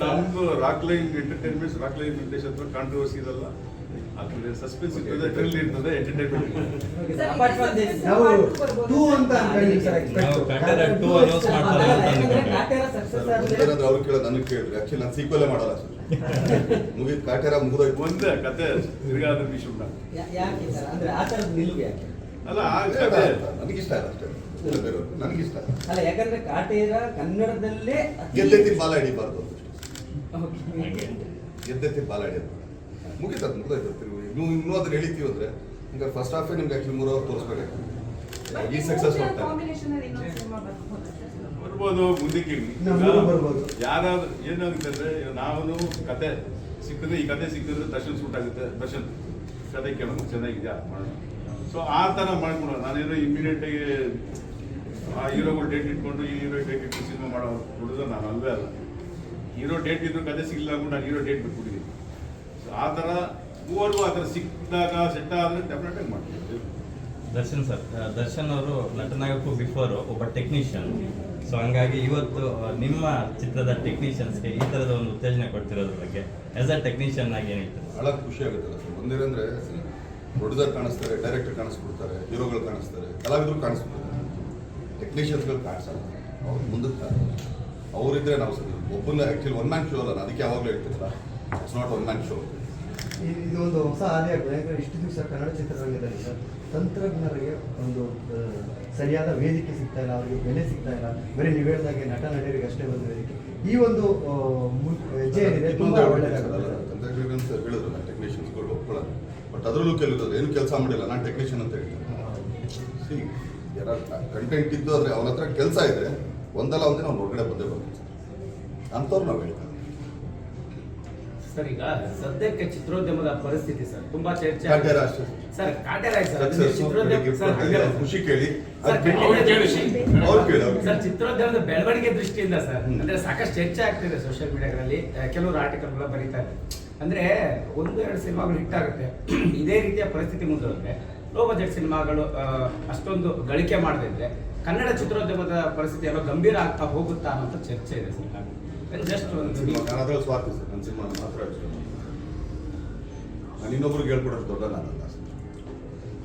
ನಮ್ದು Rockline entertainment Rockline Venkatesh ಹತ್ರ controversy ಇರಲ್ಲ ಸಸ್ಪೆನ್ಸ್ ಇರ್ತದೆ ಥ್ರಿಲ್ ಇರ್ತದೆ ಎಂಟರ್ಟೈನ್ಮೆಂಟ್ ಅವ್ರು ಕೇಳೋದು ನನಗೆ ಕೇಳಿದ್ರೆ. ಆಕ್ಚುಲಿ ನಾನು ಸೀಕ್ವೆಲ್ ಮಾಡಲ್ಲ ಸರ್ ಮುಗಿದ ಕಾಟೇರ ಮುಗಿದೋಯ್ತು. ಒಂದೇ ಕತೆ ತಿರ್ಗಾ ಅದ್ರ ವಿಷಯ ಅಲ್ಲ ಆ ಬೇಡ ಕತೆ. ಅಂತ. ನನಗಿಷ್ಟ ಇಲ್ಲ ಅಷ್ಟೇ. ನನಗಿಷ್ಟ ಅಲ್ಲ ಯಾಕಂದ್ರೆ ಕಾಟೇರ ಕನ್ನಡದಲ್ಲೇ ಗೆದ್ದೆತ್ತಿ ಬಾಲ ಹಿಡಿಬಾರ್ದು ಗೆದ್ದೆತ್ತಿ ಬಾಲ ಹಿಡಿಯೋದು ಮುಗಿತದ ಮುಗಿದೋಯ್ತು. ತಿರುಗಿ ಇನ್ನೂ ಇನ್ನೂ ಅದನ್ನ ಎಳಿತೀವಿ ಅಂದ್ರೆ ಈಗ ಫಸ್ಟ್ ಹಾಫೇ ನಿಮ್ಗೆ ಆಕ್ಚುಲಿ ಮೂರು ಅವರ್ ತೋರಿಸ್ಬೇಕಾಗ್ತದೆ ಈ ಸಕ್ಸಸ್ ಹೋಗ್ತಾರೆ ಕಾಂಬಿನೇಷನ್ ಅಲ್ಲಿ ಇನ್ನೊಂದು ಸಿನಿಮಾ ಬರ್ಬೋದು ಮುಂದಕ್ಕೆ ಯಾರಾದ್ರು ಏನಾಗುತ್ತೆ ಅಂದ್ರೆ ನಾವು ಕತೆ ಸಿಕ್ಕಿದ್ರೆ ಈ ಕತೆ ಸಿಕ್ಕಿದ್ರೆ ದರ್ಶನ್ ಸೂಟ್ ಆಗುತ್ತೆ. ದರ್ಶನ್ ಕತೆ ಕೇಳೋದು ಚೆನ್ನಾಗಿದೆ ಮಾಡೋಣ. ಸೊ ಆ ಥರ ಮಾಡ್ಕೊಡೋಣ ನಾನೇನೋ ಇಮಿಡಿಯೇಟ್ ಆಗಿ ಆ ಹೀರೋಗಳು ಡೇಟ್ ಇಟ್ಕೊಂಡು ಈ ಹೀರೋ ಡೇಟ್ ಇಟ್ಟು ಸಿನಿಮಾ ಮಾಡೋ ಹುಡುಗ ನಾನು ಅಲ್ವೇ ಅಲ್ಲ. ಹೀರೋ ಡೇಟ್ ಇದ್ರು ಕತೆ ಸಿಗ್ಲಿಲ್ಲ ಅಂದ್ಕೊಂಡು ನಾನು ಹೀರೋ ಡೇಟ್ ಬಿಟ್ಬಿಟ್ಟಿದ್ದೀನಿ. ಸೊ ಆ ಥರ ಮೂವರೆಗೂ ಆ ಥರ ಸಿಕ್ಕಿದಾಗ ಸೆಟ್ ಆದರೆ ಡೆಫಿನೆಟ್ ಆಗಿ ಮಾಡ್ತೀವಿ. ದರ್ಶನ್ ಸರ್ ದರ್ಶನ್ ಅವರು ನಟನಾಗಕ್ಕೂ ಬಿಫೋರ್ ಒಬ್ಬ ಟೆಕ್ನಿಷಿಯನ್. ಸೊ ಹಂಗಾಗಿ ಇವತ್ತು ನಿಮ್ಮ ಚಿತ್ರದ ಟೆಕ್ನಿಷಿಯನ್ಸ್ಗೆ ಈ ಥರದ ಒಂದು ಉತ್ತೇಜನ ಕೊಡ್ತಿರೋದ್ರ ಬಗ್ಗೆ ಆಸ್ ಅ ಟೆಕ್ನಿಷಿಯನ್ ಆಗಿ ಏನು ಭಾಳ ಬಹಳ ಖುಷಿ ಆಗುತ್ತಲ್ಲ ಸರ್. ಒಂದೇನಂದ್ರೆ ಪ್ರೊಡ್ಯೂಸರ್ ಕಾಣಿಸ್ತಾರೆ ಡೈರೆಕ್ಟರ್ ಕಾಣಿಸ್ಬಿಡ್ತಾರೆ ಹೀರೋಗಳು ಕಾಣಿಸ್ತಾರೆ ಕಲಾವಿದರು ಕಾಣಿಸ್ಬಿಡ್ತಾರೆ. ಟೆಕ್ನಿಷಿಯನ್ಸ್ಗಳು ಕಾಣಿಸಲ್ಲ. ಅವ್ರು ಮುಂದಕ್ಕೆ ಅವರಿದ್ರೆ ನಾವು ಸರಿ. ಒಬ್ಬನ ಆ್ಯಕ್ಚುಲಿ ಒನ್ ಮ್ಯಾನ್ ಶೋ ಅಲ್ಲ ಅದಕ್ಕೆ ಯಾವಾಗಲೂ ಹೇಳ್ತಿರಲ್ಲ it's not one man show ಇದೊಂದು ಇದು ಒಂದು ಹೊಸ ಹಾದಿ ಆಗ್ತದೆ ಯಾಕಂದ್ರೆ ಇಷ್ಟು ದಿವಸ ಕನ್ನಡ ಚಿತ್ರರಂಗದಲ್ಲಿ ತಂತ್ರಜ್ಞರಿಗೆ ಒಂದು ಸರಿಯಾದ ವೇದಿಕೆ ಸಿಗ್ತಾ ಇಲ್ಲ ಅವರಿಗೆ ಬೆಲೆ ಸಿಗ್ತಾ ಇಲ್ಲ. ಬರೀ ನೀವು ಹೇಳಿದಾಗೆ ನಟ ನಟಿಯರಿಗೆ ಅಷ್ಟೇ ಒಂದು ವೇದಿಕೆ. ಈ ಒಂದು ಹೆಜ್ಜೆ ಏನಿದೆ ತುಂಬಾ ಒಳ್ಳೆಯದಾಗುತ್ತೆ ಹೇಳಿದ್ರು ನಾನು ಟೆಕ್ನಿಷಿಯನ್ಸ್ಗಳು ಒಪ್ಕೊಳ್ಳೋದು. ಬಟ್ ಅದರಲ್ಲೂ ಕೆಲವರು ಏನು ಕೆಲಸ ಮಾಡಿಲ್ಲ ನಾನು ಟೆಕ್ನಿಷಿಯನ್ ಅಂತ ಹೇಳ್ತೀನಿ ಸಿ ಯಾರ ಕಂಟೆಂಟ್ ಇದ್ದು ಆದರೆ ಅವನ ಹತ್ರ ಕೆಲಸ ಇದೆ ಒಂದಲ್ಲ ಒಂದಿನ ಅವ್ನು ಹೊರಗಡೆ ಬಂದೇ ಬರ್ತೀವಿ. ಅಂಥವ್ರು ನಾವು ಹೇಳ್ತಾರೆ ಸರ್ ಈಗ ಸದ್ಯಕ್ಕೆ ಚಿತ್ರೋದ್ಯಮದ ಪರಿಸ್ಥಿತಿ ಸರ್ ತುಂಬಾ ಚರ್ಚೆ. ಸರ್. ಕಾಟೇರ ಆಯ್ತು ಸರ್ ಚಿತ್ರೋದ್ಯಮ ಸರ್ ಖುಷಿ ಕೇಳಿ. ಸರ್, ಚಿತ್ರೋದ್ಯಮದ ಬೆಳವಣಿಗೆ ದೃಷ್ಟಿಯಿಂದ ಸರ್ ಅಂದ್ರೆ ಸಾಕಷ್ಟು ಚರ್ಚೆ ಆಗ್ತಿದೆ ಸೋಷಿಯಲ್ ಮೀಡಿಯಾಗಳಲ್ಲಿ ಕೆಲವರು ಆರ್ಟಿಕಲ್ಗಳ ಬರೀತಾರೆ ಅಂದ್ರೆ ಒಂದು ಎರಡು ಸಿನಿಮಾಗಳು ಹಿಟ್ ಆಗುತ್ತೆ. ಇದೇ ರೀತಿಯ ಪರಿಸ್ಥಿತಿ ಮುಂದುವರೆದ್ರೆ ಲೋ ಬಜೆಟ್ ಸಿನಿಮಾಗಳು ಅಷ್ಟೊಂದು ಗಳಿಕೆ ಮಾಡದೇ ಇದ್ರೆ ಕನ್ನಡ ಚಿತ್ರೋದ್ಯಮದ ಪರಿಸ್ಥಿತಿ ಎಲ್ಲ ಗಂಭೀರ ಆಗ್ತಾ ಹೋಗುತ್ತಾ ಅನ್ನೋ ಚರ್ಚೆ ಇದೆ ಸರ್. ಜಸ್ಟ್ ಒಂದು ಕನ್ನಡದಲ್ಲಿ ನಾನು ಸ್ವಾರ್ಥಿ ಸರ್ ನನ್ನ ಸಿನಿಮಾ ಮಾತ್ರ ನಾನು ಇನ್ನೊಬ್ರಿಗೆ ಹೇಳ್ಕೊಡೋದು ದೊಡ್ಡ ನಾನಲ್ಲ ಸರ್.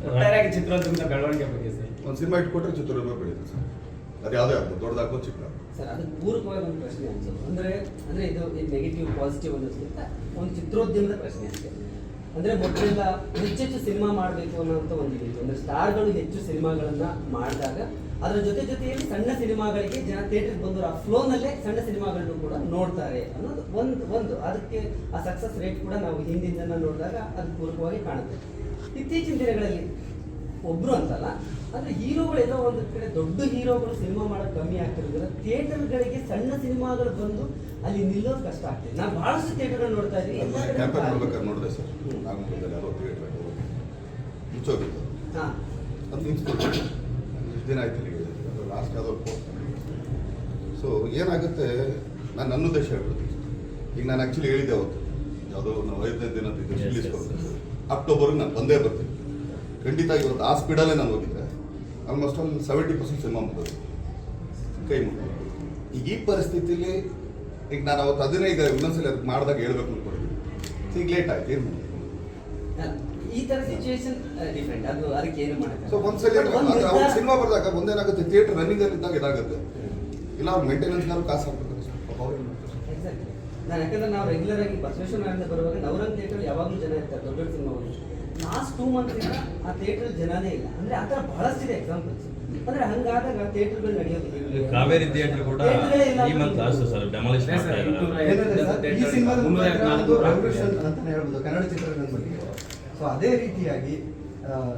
ಒಟ್ಟಾರೆಯಾಗಿ ಚಿತ್ರೋದ್ಯಮದ ಬೆಳವಣಿಗೆ ಬಗ್ಗೆ ಸರ್. ಒಂದು ಸಿನಿಮಾ ಇಟ್ಕೊಟ್ರೆ ಚಿತ್ರೋದ್ಯಮ ಬೆಳೀತದೆ ಸರ್. ಅದು ಯಾವುದೇ ಆಗ್ಬೋದು ದೊಡ್ಡದಾಗ್ಬೋದು ಚಿಕ್ಕ ಸರ್ ಅದು ಪೂರಕವಾಗಿ ಒಂದು ಪ್ರಶ್ನೆ ಅನ್ಸೋದು ಅಂದ್ರೆ ಅಂದ್ರೆ ಇದು ನೆಗೆಟಿವ್ ಪಾಸಿಟಿವ್ ಅನ್ನೋದಕ್ಕಿಂತ ಒಂದು ಚಿತ್ರೋದ್ಯಮದ ಪ್ರಶ್ನೆ ಅಷ್ಟೇ. ಅಂದ್ರೆ ಮೊದಲೆಲ್ಲ ಹೆಚ್ಚೆಚ್ಚು ಸಿನಿಮಾ ಮಾಡಬೇಕು ಅನ್ನೋಂಥ ಒಂದು ಅಂದ್ರೆ ಸ್ಟಾರ್ಗಳು ಹೆಚ್ಚು ಸಿನಿಮಾಗಳನ್ನ ಮಾಡಿದಾಗ ಅದರ ಜೊತೆ ಜೊತೆಯಲ್ಲಿ ಸಣ್ಣ ಸಿನಿಮಾಗಳಿಗೆ ಜನ ಥಿಯೇಟರ್ಗೆ ಬಂದು ಆ ಫ್ಲೋನಲ್ಲೇ ಸಣ್ಣ ಸಿನಿಮಾಗಳನ್ನು ಕೂಡ ನೋಡ್ತಾರೆ ಅನ್ನೋದು ಒಂದು ಒಂದು. ಅದಕ್ಕೆ ಆ ಸಕ್ಸಸ್ ರೇಟ್ ಕೂಡ ನಾವು ಹಿಂದಿನ ನೋಡಿದಾಗ ಅದು ಪೂರಕವಾಗಿ ಕಾಣುತ್ತೆ. ಇತ್ತೀಚಿನ ದಿನಗಳಲ್ಲಿ ಒಬ್ರು ಅಂತಲ್ಲ ಅಂದ್ರೆ ಹೀರೋಗಳೆಲ್ಲ ಒಂದು ಕಡೆ ದೊಡ್ಡ ಹೀರೋಗಳು ಸಿನಿಮಾ ಮಾಡೋದು ಕಮ್ಮಿ ಆಗ್ತಿರೋದ್ರಿಂದ ಥಿಯೇಟರ್ಗಳಿಗೆ ಸಣ್ಣ ಸಿನಿಮಾಗಳು ಬಂದು ಅಲ್ಲಿ ನಿಲ್ಲೋದು ಕಷ್ಟ ಆಗ್ತಿದೆ. ನಾವು ಬಹಳಷ್ಟು ಥಿಯೇಟರ್ ನೋಡ್ತಾ ಇದ್ದೀವಿ ನೋಡಿದೆ ಸರ್. ನಾಗಮಂಗಲದಲ್ಲಿ ಯಾರೋ ಥಿಯೇಟ್ರ್ ಮುಚ್ಚೋಗಿತ್ತು ಹಾ. ಅದು ನಿಂತ್ಕೊಂಡು ಇಷ್ಟು ದಿನ ಆಯ್ತು ಇಲ್ಲಿ ಲಾಸ್ಟ್ ಯಾವುದೋ ಪೋಸ್ಟ್ ಸೊ ಏನಾಗುತ್ತೆ? ನಾನು ನನ್ನ ಉದ್ದೇಶ ಹೇಳ್ಬಿಡ್ತೀನಿ. ಈಗ ನಾನು ಆ್ಯಕ್ಚುಲಿ ಹೇಳಿದ್ದೆ ಅವತ್ತು. ಯಾವುದೋ ನಾವು ಐದನೇ ದಿನ ರಿಲೀಸ್. ಅಕ್ಟೋಬರ್ಗೆ ನಾನು ಬಂದೇ ಬರ್ತೀನಿ. ಖಂಡಿತ ಇವತ್ತು ಆ ಸ್ಪೀಡಲ್ಲೇ ನಾನು ಹೋಗಿದ್ದೆ. ಆಲ್ಮೋಸ್ಟ್ ಒಂದು ಸೆವೆಂಟಿ ಪರ್ಸೆಂಟ್ ಸಿನಿಮಾ ಮುಗಿದು. ಕೈ ಮುಗಿದು. ಈಗ ಈ ಪರಿಸ್ಥಿತಿಲಿ ಈಗ ನಾನು ಅವತ್ತು ಅದನ್ನೇ ಈಗ ಇನ್ನೊಂದ್ಸಲ ಅದಕ್ಕೆ ಮಾಡಿದಾಗ ಹೇಳ್ಬೇಕು ಅನ್ಕೊಂಡಿದ್ದೀನಿ ಸೊ ಈಗ ಲೇಟ್ ಆಯ್ತು ಏನು ಮಾಡಿ ಈ ತರ ಸಿಚುವೇಶನ್ ಡಿಫ್ರೆಂಟ್ ಅದು ಅದಕ್ಕೆ ಏನು ಮಾಡಕ್ಕೆ ಸೊ ಒಂದ್ಸಲ ಅವ್ರು ಸಿನಿಮಾ ಬರ್ದಾಗ ಒಂದೇನಾಗುತ್ತೆ? ಥಿಯೇಟರ್ ರನ್ನಿಂಗ್ ಅಲ್ಲಿ ಇದ್ದಾಗ ಇದಾಗುತ್ತೆ. ಇಲ್ಲ ಅವ್ರ ಮೇಂಟೆನೆನ್ಸ್ನಾದ್ರು ಕಾಸು ಹಾಕ್ಬೇಕು. ನಾನು ಯಾಕಂದ್ರೆ ನಾವು ರೆಗ್ಯುಲರ್ ಆಗಿ ಬಸವೇಶ್ವರ ನಾರಾಯಣ ಬರುವಾಗ ನವರಂಗ್ ಥಿಯೇಟರ್ ಯಾವಾಗಲೂ ಜನ ಇರ್ತಾರೆ ದೊಡ್ಡ ದೊಡ್ಡ ಸಿನಿಮಾ ಲಾಸ್ಟ್ ಟೂ ಮಂತ್ಸ್ ಆ ಥಿಯೇಟರ್ ಜನನೇ ಇಲ್ಲ. ಅಂದ್ರೆ ಆ ಥರ ಬಹಳಷ್ಟಿದೆ ಎಕ್ಸಾಂಪಲ್ಸ್ ಅಂದ್ರೆ ಹಂಗಾದಾಗ ಥಿಯೇಟರ್ಗಳು ನಡೆಯೋದು. ಕಾವೇರಿ ಥಿಯೇಟರ್ ಕೂಡ ಈ ಮಂತ್ ಲಾಸ್ಟ್ ಸರ್ ಡೆಮಾಲಿಷ್ ಮಾಡ್ತಾ ಇದ್ದಾರೆ. ಸರ್, ಈ ಸಿನಿಮಾದ ಅಂತಾನೆ ಹೇಳ್ಬೋದು. ಕನ್ನಡ ಚಿತ್ರರಂಗದ ಬಗ್ಗೆ ಸೊ ಅದೇ ರೀತಿಯಾಗಿ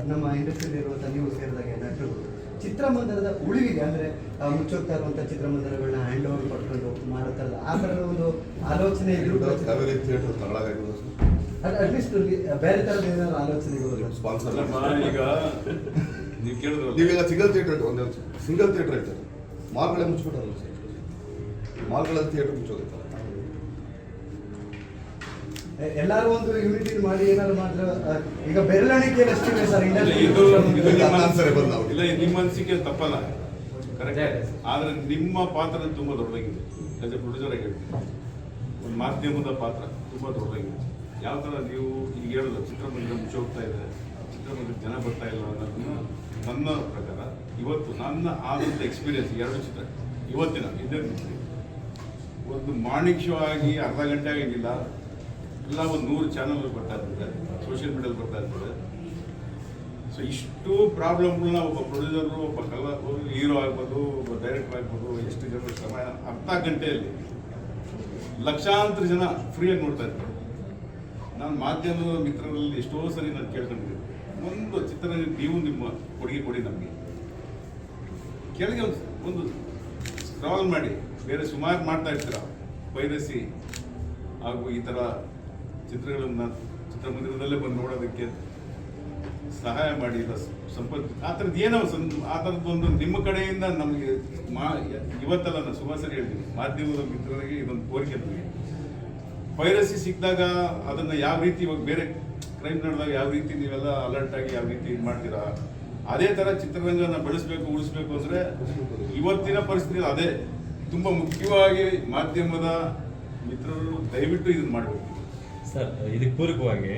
ನಮ್ಮ ಇಂಡಸ್ಟ್ರಿಯಲ್ಲಿ ಇರುವಂಥ ನೀವು ಸೇರಿದಾಗ ನಟರು ಚಿತ್ರಮಂದಿರದ ಉಳಿವಿಗೆ ಅಂದರೆ ಮುಚ್ಚೋಗ್ತಾ ಇರುವಂಥ ಚಿತ್ರಮಂದಿರಗಳನ್ನ ಹ್ಯಾಂಡ್ ಓವರ್ ಪಡ್ಕೊಂಡು ಮಾಡುತ್ತಲ್ಲ ಆ ಥರದ ಒಂದು ಆಲೋಚನೆ ಇದ್ರು ಅಟ್ಲೀಸ್ಟ್ ಬೇರೆ ಥರದ ಏನಾದ್ರು ಆಲೋಚನೆಗಳು ಸ್ಪಾನ್ಸರ್ ಈಗ ನೀವು ಕೇಳಿದ್ರು ನೀವೀಗ ಸಿಂಗಲ್ ಥಿಯೇಟರ್ ಒಂದೇ ಸಿಂಗಲ್ ಥಿಯೇಟರ್ ಐತೆ. ಮಾಲ್ಗಳೇ ಮುಚ್ಚಿಬಿಟ್ಟಾರಲ್ಲ ಮಾಲ್ಗಳಲ್ಲಿ ಥಿಯೇಟರ್ ಮುಚ್ಚೋಗುತ್ತಲ್ಲ ಎಲ್ಲಾರು ಒಂದು ಯೂನಿಟಿ ಮಾಡಿ ಏನಾದ್ರು ಮಾತ್ರ ಈಗ ಬೆರಳಿಕೆಯಲ್ಲಿ ಎಷ್ಟಿವೆ ಸರ್ ಇಲ್ಲ, ಇದು ನಿಮ್ಮ ನಾವು. ಇಲ್ಲ ಇದು ನಿಮ್ಮ ಅನಿಸಿಕೆ ತಪ್ಪಲ್ಲ. ಕರೆಕ್ಟ್. ಆದ್ರೆ ನಿಮ್ಮ ಪಾತ್ರ ತುಂಬಾ ದೊಡ್ಡದಾಗಿದೆ. ಆಸ್ ಎ ಪ್ರೊಡ್ಯೂಸರ್ ಆಗಿ ಒಂದು ಮಾಧ್ಯಮದ ಪಾತ್ರ ತುಂಬ ದೊಡ್ಡದಾಗಿದೆ. ಯಾವ ಥರ ನೀವು ಈಗ ಹೇಳಿದ್ರು ಚಿತ್ರಮಂದಿರ ಮುಚ್ಚಿ ಹೋಗ್ತಾ ಇದೆ ಚಿತ್ರಮಂದಿರ ಜನ ಬರ್ತಾ ಇಲ್ಲ ಅನ್ನೋದನ್ನ ನನ್ನ ಪ್ರಕಾರ ಇವತ್ತು ನನ್ನ ಆದಂಥ ಎಕ್ಸ್ಪೀರಿಯನ್ಸ್ ಎರಡು ಚಿತ್ರ ಇವತ್ತಿನ ಇದೇ ಒಂದು ಮಾರ್ನಿಂಗ್ ಶೋ ಆಗಿ ಅರ್ಧ ಗಂಟೆ ಆಗಿಲ್ಲ. ಎಲ್ಲ ಒಂದು ನೂರು ಚಾನಲ್ ಬರ್ತಾ ಇರ್ತದೆ ಸೋಷಿಯಲ್ ಮೀಡಿಯಲ್ಲಿ ಬರ್ತಾ ಇರ್ತದೆ. ಸೊ ಇಷ್ಟು ಪ್ರಾಬ್ಲಮ್ಗಳನ್ನ ಒಬ್ಬ ಪ್ರೊಡ್ಯೂಸರು ಒಬ್ಬ ಕಲಾ ಹೀರೋ ಆಗ್ಬೋದು, ಒಬ್ಬ ಡೈರೆಕ್ಟರ್ ಆಗ್ಬೋದು, ಎಷ್ಟು ಜನ ಸಮಯ, ಅರ್ಧ ಗಂಟೆಯಲ್ಲಿ ಲಕ್ಷಾಂತರ ಜನ ಫ್ರೀಯಾಗಿ ನೋಡ್ತಾ ಇರ್ತಾರೆ. ನಾನು ಮಾಧ್ಯಮದ ಮಿತ್ರರಲ್ಲಿ ಎಷ್ಟೋ ಸರಿ ನಾನು ಕೇಳ್ಕೊಂಡಿದ್ದೀನಿ. ಒಂದು ಚಿತ್ರ ನೀವು ನಿಮ್ಮ ಕೊಡುಗೆ ಕೊಡಿ ನಮಗೆ. ಕೆಳಗೆ ಒಂದು ಒಂದು ಸ್ಕ್ರಾಲ್ ಮಾಡಿ, ಬೇರೆ ಸುಮಾರು ಮಾಡ್ತಾ ಇರ್ತೀರ ಪೈರಸಿ ಹಾಗೂ ಈ ಥರ ಚಿತ್ರಗಳನ್ನ ಚಿತ್ರಮಂದಿರದಲ್ಲೇ ಬಂದು ನೋಡೋದಕ್ಕೆ ಸಹಾಯ ಮಾಡಿ ಇಲ್ಲ ಸಂಪತ್ತು ಆ ಥರದ್ದು ಏನೋ ಸಂ, ಆ ಥರದ್ದೊಂದು ನಿಮ್ಮ ಕಡೆಯಿಂದ ನಮಗೆ ಮಾ, ಇವತ್ತಲ್ಲ ನಾನು ಸುಮಾರು ಸರಿ ಹೇಳ್ತೀನಿ ಮಾಧ್ಯಮದ ಮಿತ್ರರಿಗೆ ಇದೊಂದು ಕೋರಿಕೆ ನಮಗೆ ಪೈರಸಿ ಸಿಕ್ಕಿದಾಗ ಅದನ್ನು ಯಾವ ರೀತಿ ಇವಾಗ ಬೇರೆ ಕ್ರೈಮ್ ನಡೆದಾಗ ಯಾವ ರೀತಿ ನೀವೆಲ್ಲ ಅಲರ್ಟ್ ಆಗಿ ಯಾವ ರೀತಿ ಇದು ಮಾಡ್ತೀರಾ? ಅದೇ ಥರ ಚಿತ್ರರಂಗನ ಬೆಳೆಸ್ಬೇಕು, ಉಳಿಸ್ಬೇಕು ಅಂದರೆ ಇವತ್ತಿನ ಪರಿಸ್ಥಿತಿ ಅದೇ. ತುಂಬ ಮುಖ್ಯವಾಗಿ ಮಾಧ್ಯಮದ ಮಿತ್ರರು ದಯವಿಟ್ಟು ಇದನ್ನು ಮಾಡಬೇಕು. ಸರ್, ಇದಕ್ಕೆ ಪೂರಕವಾಗಿ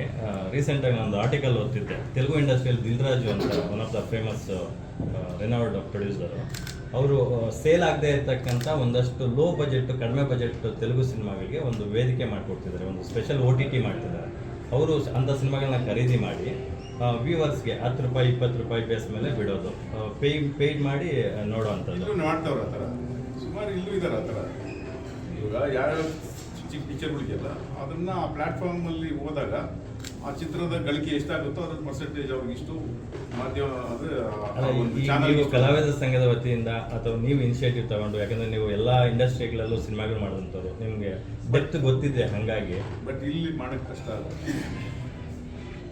ರೀಸೆಂಟ್ ಆಗಿ ಒಂದು ಆರ್ಟಿಕಲ್ ಓದ್ತಿದ್ದೆ. ತೆಲುಗು ಇಂಡಸ್ಟ್ರಿಯಲ್ಲಿ ದಿಲ್ರಾಜು ಅಂತ one of the famous renowned producer ಅವರು ಸೇಲ್ ಆಗದೆ ಇರತಕ್ಕಂಥ ಒಂದಷ್ಟು ಲೋ ಬಜೆಟ್ ಕಡಿಮೆ ಬಜೆಟ್ ತೆಲುಗು ಸಿನಿಮಾಗಳಿಗೆ ಒಂದು ವೇದಿಕೆ ಮಾಡಿಕೊಡ್ತಿದ್ದಾರೆ. ಒಂದು ಸ್ಪೆಷಲ್ ಓ ಟಿ ಟಿ ಮಾಡ್ತಿದ್ದಾರೆ. ಅವರು ಅಂಥ ಸಿನಿಮಾಗಳನ್ನ ಖರೀದಿ ಮಾಡಿ ವ್ಯೂವರ್ಸ್ಗೆ ಹತ್ತು ರೂಪಾಯಿ, ಇಪ್ಪತ್ತು ರೂಪಾಯಿ ಬೇಸ್ ಮೇಲೆ ಬಿಡೋದು. ಪೇ ಪೇಯ್ಡ್ ಮಾಡಿ ನೋಡೋ ಥರ. ಸುಮಾರು ಇಲ್ಲೂ ಇದಾರೆ ಆ ಥರ. ಇವಾಗ ಯಾವ್ಯಾವ ಚಿಕ್ಕ ಪಿಕ್ಚರ್ಗಳಿಗೆಲ್ಲ ಅದನ್ನ ಆ ಪ್ಲಾಟ್ಫಾರ್ಮ್ ಅಲ್ಲಿ ಹೋದಾಗ ಆ ಚಿತ್ರದ ಗಳಿಕೆ ಎಷ್ಟಾಗುತ್ತೋ ಅದ್ರ ಪರ್ಸೆಂಟೇಜ್ ಅವ್ರಿಗೆ ಇಷ್ಟು ಮಾಧ್ಯಮ ಅಂದ್ರೆ ಚಾನಲ್ ಕಲಾವಿದ ಸಂಘದ ವತಿಯಿಂದ ಅಥವಾ ನೀವು ಇನಿಷಿಯೇಟಿವ್ ತಗೊಂಡು ಯಾಕಂದ್ರೆ ನೀವು ಎಲ್ಲಾ ಇಂಡಸ್ಟ್ರಿಗಳಲ್ಲೂ ಸಿನಿಮಾಗಳು ಮಾಡುವಂಥವ್ರು ನಿಮಗೆ ಬೆತ್ತು ಗೊತ್ತಿದೆ ಹಂಗಾಗಿ. ಬಟ್ ಇಲ್ಲಿ ಮಾಡಕ್ ಕಷ್ಟ ಅಲ್ಲ.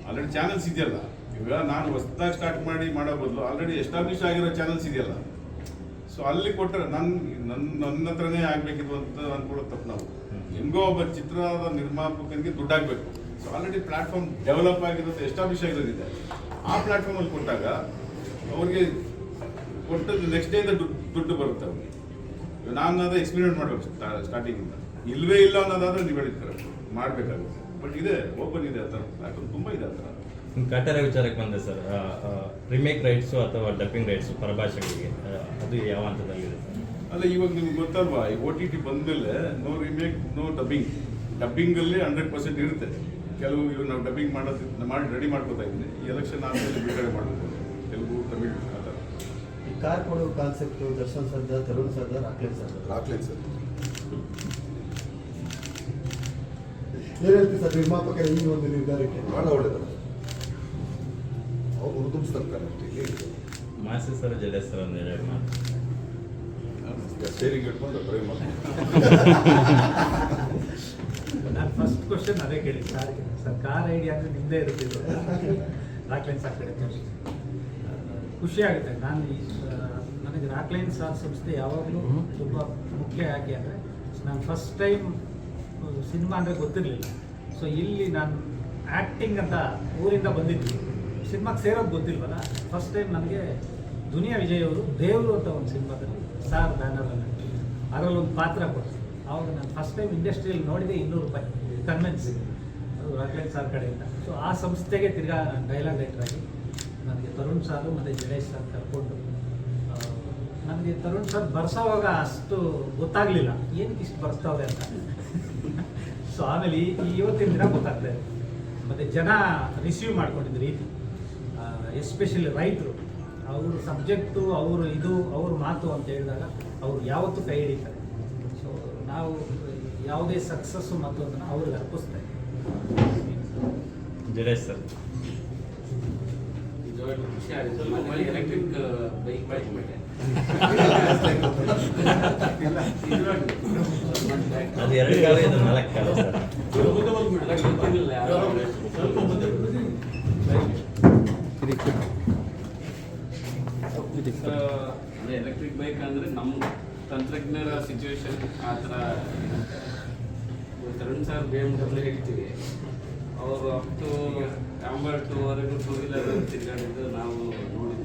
ಆಲ್ರೆಡಿ ಚಾನಲ್ಸ್ ಇದೆಯಲ್ಲ. ಇವಾಗ ನಾನು ಹೊಸದಾಗಿ ಸ್ಟಾರ್ಟ್ ಮಾಡಿ ಮಾಡೋ ಬದಲು ಆಲ್ರೆಡಿ ಎಸ್ಟಾಬ್ಲಿಷ್ ಆಗಿರೋ ಚಾನಲ್ಸ್ ಇದೆಯಲ್ಲ. ಸೊ ಅಲ್ಲಿ ಕೊಟ್ಟರೆ ನನ್ ನನ್ನ ನನ್ನ ಹತ್ರನೇ ಆಗ್ಬೇಕಿತ್ತು ಅಂತ ಅನ್ಕೊಳ್ಳೋದು ತಪ್ಪು ನಾವು. ಹೆಂಗೋ ಒಬ್ಬ ಚಿತ್ರದ ನಿರ್ಮಾಪಕನಿಗೆ ದುಡ್ಡಾಗಬೇಕು. ಸೊ ಆಲ್ರೆಡಿ ಪ್ಲಾಟ್ಫಾರ್ಮ್ ಡೆವಲಪ್ ಆಗಿರೋದು ಎಸ್ಟಾಬ್ಲಿಷ್ ಆಗಿರೋದಿದೆ. ಆ ಪ್ಲಾಟ್ಫಾರ್ಮ್ ಅಲ್ಲಿ ಕೊಟ್ಟಾಗ ಅವ್ರಿಗೆ ಕೊಟ್ಟದ್ದು ನೆಕ್ಸ್ಟ್ ಡೇ ದುಡ್ಡು ದುಡ್ಡು ಬರುತ್ತೆ ಅವ್ರಿಗೆ. ನಾನು ಅದೇ ಎಕ್ಸ್ಪೀರಿಮೆಂಟ್ ಮಾಡ್ಬೇಕು ಸ್ಟಾರ್ಟಿಂಗಿಂದ ಇಲ್ವೇ ಇಲ್ಲ ಅನ್ನೋದಾದ್ರೆ ನೀವು ಹೇಳಿರ್ತಾರೆ ಮಾಡಬೇಕಾಗುತ್ತೆ. ಬಟ್ ಇದೆ ಓಪನ್ ಇದೆ ಆ ಥರ. ಪ್ಲಾಟ್ಫಾರ್ಮ್ ತುಂಬ ಇದೆ ಆ ಥರ. ಕಟರ ವಿಚಾರಕ್ಕೆ ಬಂದೆ ಸರ್. ರಿಮೇಕ್ ರೈಟ್ಸು ಅಥವಾ ಡಬ್ಬಿಂಗ್ ರೈಟ್ಸು ಪರಭಾಷೆಗಳಿಗೆ. ಅದು ಯಾವ ಹಂತದಲ್ಲಿದೆ ಸರ್ ಅಲ್ಲ ಇವಾಗ ನಿಮ್ಗೆ ಗೊತ್ತಲ್ವಾ ಈ ಒ ಟಿ ಟಿ ಬಂದಮೇಲೆ ನೋ ರಿಮೇಕ್ ನೋ ಡಬ್ಬಿಂಗ್ ಡಬ್ಬಿಂಗಲ್ಲಿ ಹಂಡ್ರೆಡ್ ಪರ್ಸೆಂಟ್ ಇರುತ್ತೆ. ಕೆಲವು ಇವಾಗ ನಾವು ಡಬ್ಬಿಂಗ್ ಮಾಡೋದು ಮಾಡಿ ರೆಡಿ ಮಾಡ್ಕೋತಾ ಇದ್ದೀನಿ ಈ ಎಲೆಕ್ಷನ್ ಆದಮೇಲೆ ಬಿಡುಗಡೆ ಮಾಡಬೇಕು. ತೆಲುಗು ತಮಿಳ್ ಆ ಥರ. ಈ ಕಾರ್ ಕೊಡೋ ಕಾನ್ಸೆಪ್ಟ್ ದರ್ಶನ್ ಸರ್ದಾರ್ ತರುಣ್ ಸರ್ದಾರ್ ರಾಕ್ಲೇನ್ ಸರ್ದಾರ್. ರಾಕ್ಲೇನ್ ಸರ್. ಏನು ಹೇಳ್ತೀವಿ ಸರ್ ನಿರ್ಮಾಪಕರ ಈ ಒಂದು ನಿರ್ಧಾರಕ್ಕೆ? ಭಾಳ ಒಳ್ಳೇದಲ್ಲ ಅವ್ರು ಉರ್ದುಬ್ಸ್ತಾರೆ ಮಾಸಿ ಸರ್ ಜಡೆ ಸರ್ ಒಂದು ಎರಡು ಮಾತು. ಈಗ ಸೇರಿಗೆ ಇಟ್ಕೊಂಡು ಡ್ರೈವ್ ಮಾಡಿ ನಾನು ಫಸ್ಟ್ ಕ್ವಶನ್ ಅದೇ ಕೇಳಿ ಸರ್ ಸರ್ ಕಾರ್ ಐಡಿಯಾ ಅಂದರೆ ನಿಮ್ಮದೇ ಇರುತ್ತಿದ್ದು ರಾಕ್ಲೈನ್ಸ್ ಆ ಕಡೆ ಖುಷಿ ಆಗುತ್ತೆ. ನಾನು ಈ ನನಗೆ ನನಗೆ ರಾಕ್ಲೈನ್ ಸಾರ್ ಸಂಸ್ಥೆ ಯಾವಾಗಲೂ ತುಂಬ ಮುಖ್ಯ ಯಾಕೆ ಅಂದರೆ ನಾನು ಫಸ್ಟ್ ಟೈಮ್ ಸಿನಿಮಾ ಅಂದರೆ ಗೊತ್ತಿರಲಿಲ್ಲ. ಸೊ ಇಲ್ಲಿ ನಾನು ಆ್ಯಕ್ಟಿಂಗ್ ಅಂತ ಊರಿಂದ ಬಂದಿದ್ವಿ. ಸಿನಿಮಾಗೆ ಸೇರೋದು ಗೊತ್ತಿಲ್ವಲ್ಲ? ಫಸ್ಟ್ ಟೈಮ್ ನನಗೆ ದುನಿಯಾ ವಿಜಯ್ ಅವರು ದೇವರು ಅಂತ ಒಂದು ಸಿನಿಮಾದಲ್ಲಿ ಸಾರ್ ಬ್ಯಾನರಲ್ಲಿ ಅದರಲ್ಲಿ ಒಂದು ಪಾತ್ರ ಕೊಡ್ತೀನಿ. ಆವಾಗ ನಾನು ಫಸ್ಟ್ ಟೈಮ್ ಇಂಡಸ್ಟ್ರಿಯಲ್ಲಿ ನೋಡಿದೆ ಇನ್ನೂರು ರೂಪಾಯಿ ಕನ್ವೆನ್ಸ್ ಅದು ರಾಕ್ಲೈನ್ ಸಾರ್ ಕಡೆಯಿಂದ. ಸೊ ಆ ಸಂಸ್ಥೆಗೆ ತಿರ್ಗಾ ನಾನು ಡೈಲಾಗ್ ರೈಟರ್ ಆಗಿ ನನಗೆ ತರುಣ್ ಸಾರು ಮತ್ತು ಜಡೇಶ್ ಸರ್ ಕರ್ಕೊಂಡು ನನಗೆ ತರುಣ್ ಸರ್ ಬರ್ಸೋವಾಗ ಅಷ್ಟು ಗೊತ್ತಾಗಲಿಲ್ಲ. ಏನಕ್ಕೆ ಇಷ್ಟು ಬರ್ಸ್ತಾವೆ ಅಂತ. ಸೊ ಆಮೇಲೆ ಈ ಇವತ್ತಿನ ದಿನ ಗೊತ್ತಾಗ್ತಾ ಇದೆ. ಮತ್ತು ಜನ ರಿಸೀವ್ ಮಾಡ್ಕೊಂಡಿದ್ದ ರೀತಿ ಎಸ್ಪೆಷಲಿ ರೈತರು. ಅವರು ಸಬ್ಜೆಕ್ಟು ಅವರು ಇದು ಅವ್ರ ಮಾತು ಅಂತ ಹೇಳಿದಾಗ ಅವ್ರು ಯಾವತ್ತೂ ಕೈ ಹಿಡಿತಾರೆ. ಸೊ ನಾವು ಯಾವುದೇ ಸಕ್ಸಸ್ಸು ಮತ್ತು ಅದನ್ನು ಅವ್ರಿಗೆ ಅರ್ಪಿಸ್ತಾ ಇದ್ದೀವಿ ಸರ್. ಖುಷಿ ಆಗುತ್ತೆ ಎಲೆಕ್ಟ್ರಿಕ್ ಬೈಕ್ ಮಾಡಿದ್ಮೇಲೆ ಅದು ಎರಡು ಕಾಲ ಇದು ನಾಲ್ಕು ಕಾಲ ಸರ್. ಗೊತ್ತಿರಲಿಲ್ಲ ಯಾರು ಅದೇ ಎಲೆಕ್ಟ್ರಿಕ್ ಬೈಕ್ ಅಂದ್ರೆ ನಮ್ಮ ತಂತ್ರಜ್ಞರ ಸಿಚುವೇಶನ್ ಆ ಥರ ತರುಣ್ ಸರ್ ಬಿ ಡಬ್ಲ್ಯೂ ಹೇಳ್ತೀವಿ. ಅವರು ಅಪ್ ಟು ಆಂಬರ್ ಟೂವರೆಗೂ ಟೂ ವೀಲರ್ ತಿರುಗಾಡಿದ್ದು ನಾವು ನೋಡಿದ್ವಿ.